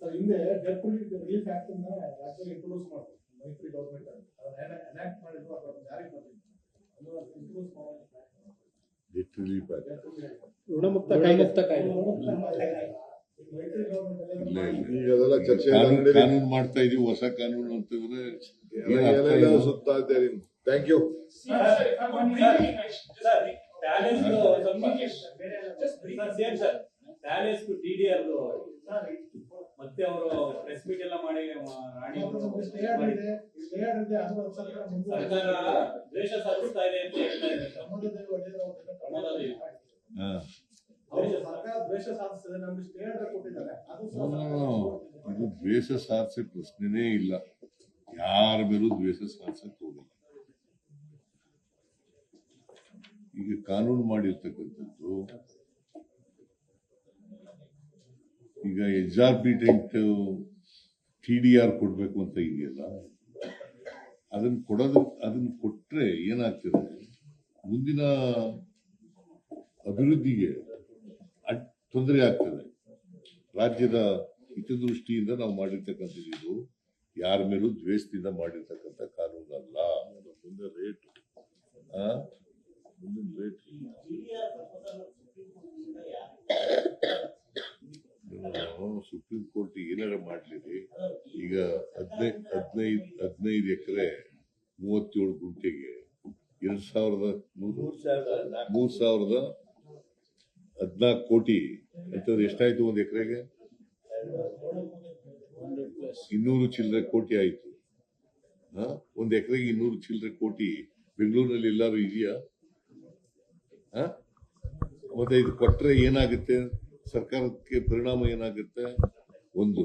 Sir ಹಿಂದೆ death relief act ಅನ್ನ ರಾಜ್ಯದಲ್ಲಿ ಇಂಟ್ರೊಡ್ಯೂಸ್ ಮಾಡ್ತಾರೆ ಮೈತ್ರಿ ಗೌರ್ಮೆಂಟ್ ಅದನ್ನ ಎನಾಕ್ಟ್ ಮಾಡಿದ್ರು ಅದನ್ನ ಜಾರಿಗೆ ತಂದಿದ್ರು ಅದನ್ನ ಇಂಟ್ರೊಡ್ಯೂಸ್ ಮಾಡೋದು ಡೆಟ್ ರಿಲೀಫ್ ಋಣಮುಕ್ತ ಕಾಯ್ದೆ. ಮೈತ್ರಿ ಇಲ್ಲ ಇಲ್ಲ. ಈಗ ಅದೆಲ್ಲ ಚರ್ಚೆ ಕಾನೂನು ಮಾಡ್ತಾ ಇದೀವಿ ಹೊಸ ಕಾನೂನು ಅಂತಂದ್ರೆ. ಸುತ್ತಾ ಇದ್ದಾರೆ thank you palace T D R ಮತ್ತೆ ಅವರು ಪ್ರೆಸ್ ಮೀಟ್ ಎಲ್ಲ ಮಾಡಿ ರಾಣಿ ಅವರು ಸರ್ಕಾರ ಸರ್ಕಾರ ದ್ವೇಷ ಸಾಧಿಸ್ತಾ ಇದೆ ಅಂತ ಹೇಳ್ತಾ ಇದ್ದಾರೆ ಅದು. ದ್ವೇಷ ಸಾಧಿಸೋ ಪ್ರಶ್ನೆನೇ ಇಲ್ಲ. ಯಾರ ಮೇಲೂ ದ್ವೇಷ ಸಾಧಿಸಕ್ ಹೋಗಿಲ್ಲ. ಈಗ ಕಾನೂನು ಮಾಡಿರ್ತಕ್ಕಂಥದ್ದು ಈಗ ಎಕ್ಸಾರ್ಬಿಟೆಂಟ್ ಟಿ ಡಿ ಆರ್ ಕೊಡಬೇಕು ಅಂತ ಇದೆಯಲ್ಲ ಅದನ್ನ ಕೊಡೋದು ಅದನ್ನ ಕೊಟ್ರೆ ಏನಾಗ್ತದೆ? ಮುಂದಿನ ಅಭಿವೃದ್ಧಿಗೆ ತೊಂದರೆ ಆಗ್ತದೆ. ರಾಜ್ಯದ ಹಿತದೃಷ್ಟಿಯಿಂದ ನಾವು ಮಾಡಿರ್ತಕ್ಕಂಥದ್ದು ಇದು. ಯಾರ ಮೇಲೂ ದ್ವೇಷದಿಂದ ಮಾಡಿರ್ತಕ್ಕಂಥ ಕಾನೂನು ಅಲ್ಲ ಮುಂದೆ ರೇಟ್ ಮುಂದಿನ ರೇಟ್ ಕೋರ್ಟ್ ಏನಾರ ಮಾಡ್ಲಿರಿ? ಈಗ ಹದಿನೈದು ಹದಿನೈದು ಹದಿನೈದು ಎಕರೆ ಮೂವತ್ತೇಳು ಗುಂಟೆಗೆ ಎರಡ್ ಸಾವಿರದ ಮೂರು ಸಾವಿರದ ಹದಿನಾಲ್ಕು ಕೋಟಿ ಅಂತಂದ್ರೆ ಎಷ್ಟಾಯ್ತು ಒಂದ್ ಎಕರೆಗೆ? ಇನ್ನೂರು ಚಿಲ್ಲರೆ ಕೋಟಿ ಆಯ್ತು? ಒಂದ್ ಎಕರೆಗೆ ಇನ್ನೂರು ಚಿಲ್ಲರೆ ಕೋಟಿ. ಬೆಂಗಳೂರಿನಲ್ಲಿ ಎಲ್ಲಾರು ಇದೆಯಾ? ಮತ್ತೆ ಇದು ಕೊಟ್ರೆ ಏನಾಗುತ್ತೆ? ಸರ್ಕಾರಕ್ಕೆ ಪರಿಣಾಮ ಏನಾಗುತ್ತೆ? ಒಂದು,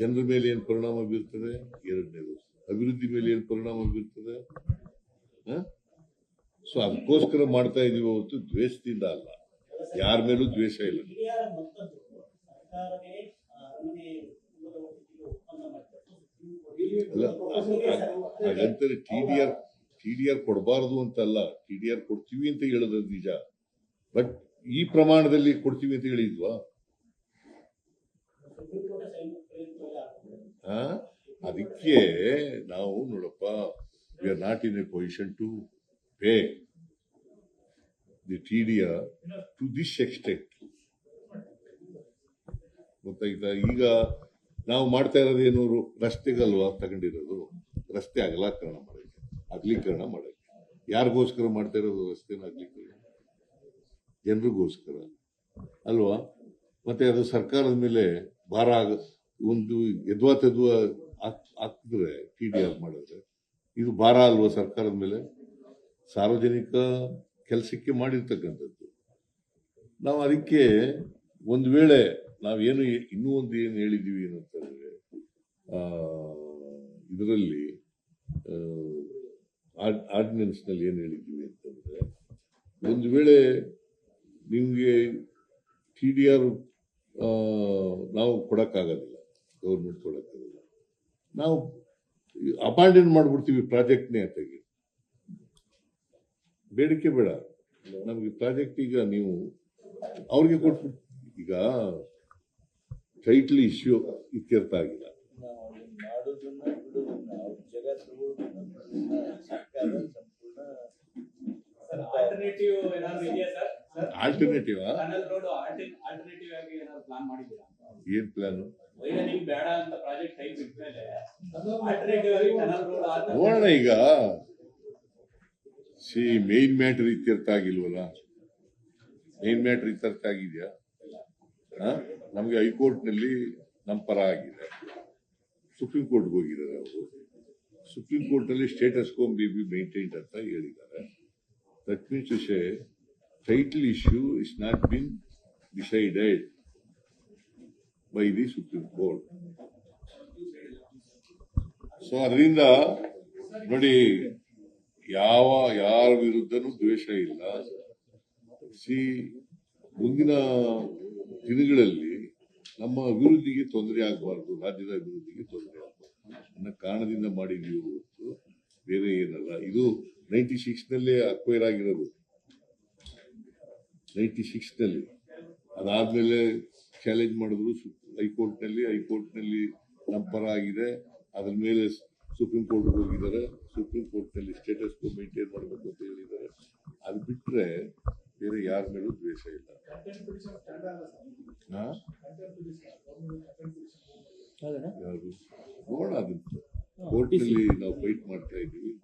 ಜನರ ಮೇಲೆ ಏನ್ ಪರಿಣಾಮ ಬೀರ್ತದೆ? ಎರಡನೇದು, ಅಭಿವೃದ್ಧಿ ಮೇಲೆ ಏನ್ ಪರಿಣಾಮ ಬೀರ್ತದೆ? ಸೊ ಅದಕ್ಕೋಸ್ಕರ ಮಾಡ್ತಾ ಇದೀವಿ ಅವತ್ತು ದ್ವೇಷದಿಂದ ಅಲ್ಲ. ಯಾರ ಮೇಲೂ ದ್ವೇಷ ಇಲ್ಲ. ಹಾಗಂತಾರೆ T D R, T D R ಕೊಡಬಾರದು ಅಂತಲ್ಲ. ಟಿ ಡಿ ಆರ್ ಕೊಡ್ತೀವಿ ಅಂತ ಹೇಳೋದು ನಿಜ. ಬಟ್ ಈ ಪ್ರಮಾಣದಲ್ಲಿ ಕೊಡ್ತೀವಿ ಅಂತ ಹೇಳಿದ್ವಾ? ಅದಕ್ಕೆ ನಾವು ನೋಡಪ್ಪ we are not in a position to pay the T D to this extent ಗೊತ್ತಾಯ್ತಾ? ಈಗ ನಾವು ಮಾಡ್ತಾ ಇರೋದು ಏನು? ರಸ್ತೆಗಲ್ವಾ ತಗೊಂಡಿರೋದು? ರಸ್ತೆ ಅಗಲೀಕರಣ ಮಾಡೋಕ್ಕೆ ಅಗಲೀಕರಣ ಮಾಡೋಕ್ಕೆ. ಯಾರಿಗೋಸ್ಕರ ಮಾಡ್ತಾ ಇರೋದು ರಸ್ತೆನ ಅಗಲೀಕರಣ? ಜನರಿಗೋಸ್ಕರ. ಅಲ್ವಾ? ಮತ್ತೆ ಅದು ಸರ್ಕಾರದ ಮೇಲೆ ಭಾರ ಆಗ, ಒಂದು ಎದ್ವಾ ತೆದ್ವಾ ಹಾಕ್- ಹಾಕಿದ್ರೆ ಟಿ ಡಿ ಆರ್ ಮಾಡಿದ್ರೆ, ಇದು ಭಾರ ಅಲ್ವಾ ಸರ್ಕಾರದ ಮೇಲೆ? ಸಾರ್ವಜನಿಕ ಕೆಲಸಕ್ಕೆ ಮಾಡಿರ್ತಕ್ಕಂಥದ್ದು. ನಾವು ಅದಕ್ಕೆ ಒಂದು ವೇಳೆ ನಾವೇನು ಇನ್ನೂ ಒಂದು ಏನು ಹೇಳಿದ್ದೀವಿ ಏನಂತಂದ್ರೆ ಇದರಲ್ಲಿ ಆರ್ಡಿನೆನ್ಸ್ನಲ್ಲಿ ಏನು ಹೇಳಿದ್ದೀವಿ ಅಂತಂದ್ರೆ ಒಂದು ವೇಳೆ ನಿಮಗೆ ಟಿ ಡಿ ಆರ್ ನಾವು ಕೊಡೋಕ್ಕಾಗೋದಿಲ್ಲ ಗೌರ್ಮೆಂಟ್ ಕೊಡೋಕ್ಕಾಗಲ್ಲ ನಾವು ಅಪಾಂಡನ್ ಮಾಡ್ಬಿಡ್ತೀವಿ ಪ್ರಾಜೆಕ್ಟ್ನೇ ಅಂತಾಗಿ ಬೇಡಿಕೆ ಬೇಡ. ನಮಗೆ ಪ್ರಾಜೆಕ್ಟ್ ಈಗ ನೀವು ಅವ್ರಿಗೆ ಕೊಟ್ಟು ಈಗ ಟೈಟ್ಲಿ ಇಶ್ಯೂ ಇತ್ಯರ್ಥ ಆಗಿಲ್ಲ. ಆಲ್ಟರ್ನೇಟಿವ್ ಆಲ್ಟರ್ನೇಟಿವ್ ಪ್ಲಾನ್ ಮಾಡಿದ್ದೀರಾ ಏನ್ ಪ್ಲಾನ್ ಬೇಡ ಅಂತ ಪ್ರಾಜೆಕ್ಟ್ ಕೈ ಬಿಟ್ಮೇಲೆ ನೋಡೋಣ ಈಗ. ಸಿ ಮೇನ್ ಮ್ಯಾಟರ್ ಇತ್ಯರ್ಥ ಆಗಿಲ್ವಲ್ಲ? ಮೇನ್ ಮ್ಯಾಟರ್ ಇತ್ಯರ್ಥ ಆಗಿದೆಯಾ? ನಮ್ಗೆ ಹೈಕೋರ್ಟ್ನಲ್ಲಿ ನಮ್ಮ ಪರ ಆಗಿದೆ. ಸುಪ್ರೀಂ ಕೋರ್ಟ್ಗೆ ಹೋಗಿದ್ದಾರೆ ಅವರು. ಸುಪ್ರೀಂ ಕೋರ್ಟ್ನಲ್ಲಿ status quo be be maintain ಅಂತ ಹೇಳಿದ್ದಾರೆ. That means to say title issue is not been decided by the supreme court so ಅದರಿಂದ ನೋಡಿ, ಯಾವ, ಯಾರ ವಿರುದ್ಧನೂ ದ್ವೇಷ ಇಲ್ಲ. ಸಿ ಮುಂದಿನ ದಿನಗಳಲ್ಲಿ ನಮ್ಮ ಅಭಿವೃದ್ಧಿಗೆ ತೊಂದರೆ ಆಗಬಾರ್ದು, ರಾಜ್ಯದ ಅಭಿವೃದ್ಧಿಗೆ ತೊಂದರೆ ಆಗಬಾರ್ದು. ಅನ್ನ ಕಾರಣದಿಂದ ಮಾಡಿದೀವಿ ಹೊತ್ತು ಬೇರೆ ಏನಲ್ಲ. ಇದು ನೈಂಟಿ ಸಿಕ್ಸ್ ನಲ್ಲೇ ಅಕ್ವೈರ್ ಆಗಿರೋದು. ನೈಂಟಿ ಸಿಕ್ಸ್ನಲ್ಲಿ ಅದಾದ್ಮೇಲೆ ಚಾಲೆಂಜ್ ಮಾಡಿದ್ರು ಹೈಕೋರ್ಟ್ನಲ್ಲಿ ಹೈಕೋರ್ಟ್ನಲ್ಲಿ ನಮ್ಮ ಪರ ಆಗಿದೆ. ಅದ್ರ ಮೇಲೆ ಸುಪ್ರೀಂ ಕೋರ್ಟ್ ಹೋಗಿದ್ದಾರೆ. ಸುಪ್ರೀಂ ಕೋರ್ಟ್ನಲ್ಲಿ ಸ್ಟೇಟಸ್ ಮೇಂಟೈನ್ ಮಾಡಬೇಕು ಅಂತ ಹೇಳಿದ್ದಾರೆ. ಅದು ಬಿಟ್ರೆ ಬೇರೆ ಯಾರ ಮೇಲೂ ದ್ವೇಷ ಇಲ್ಲ. ನೋಡೋಣ ಅದನ್ನ. ಕೋರ್ಟ್ನಲ್ಲಿ ನಾವು ಫೈಟ್ ಮಾಡ್ತಾ ಇದ್ದೀವಿ.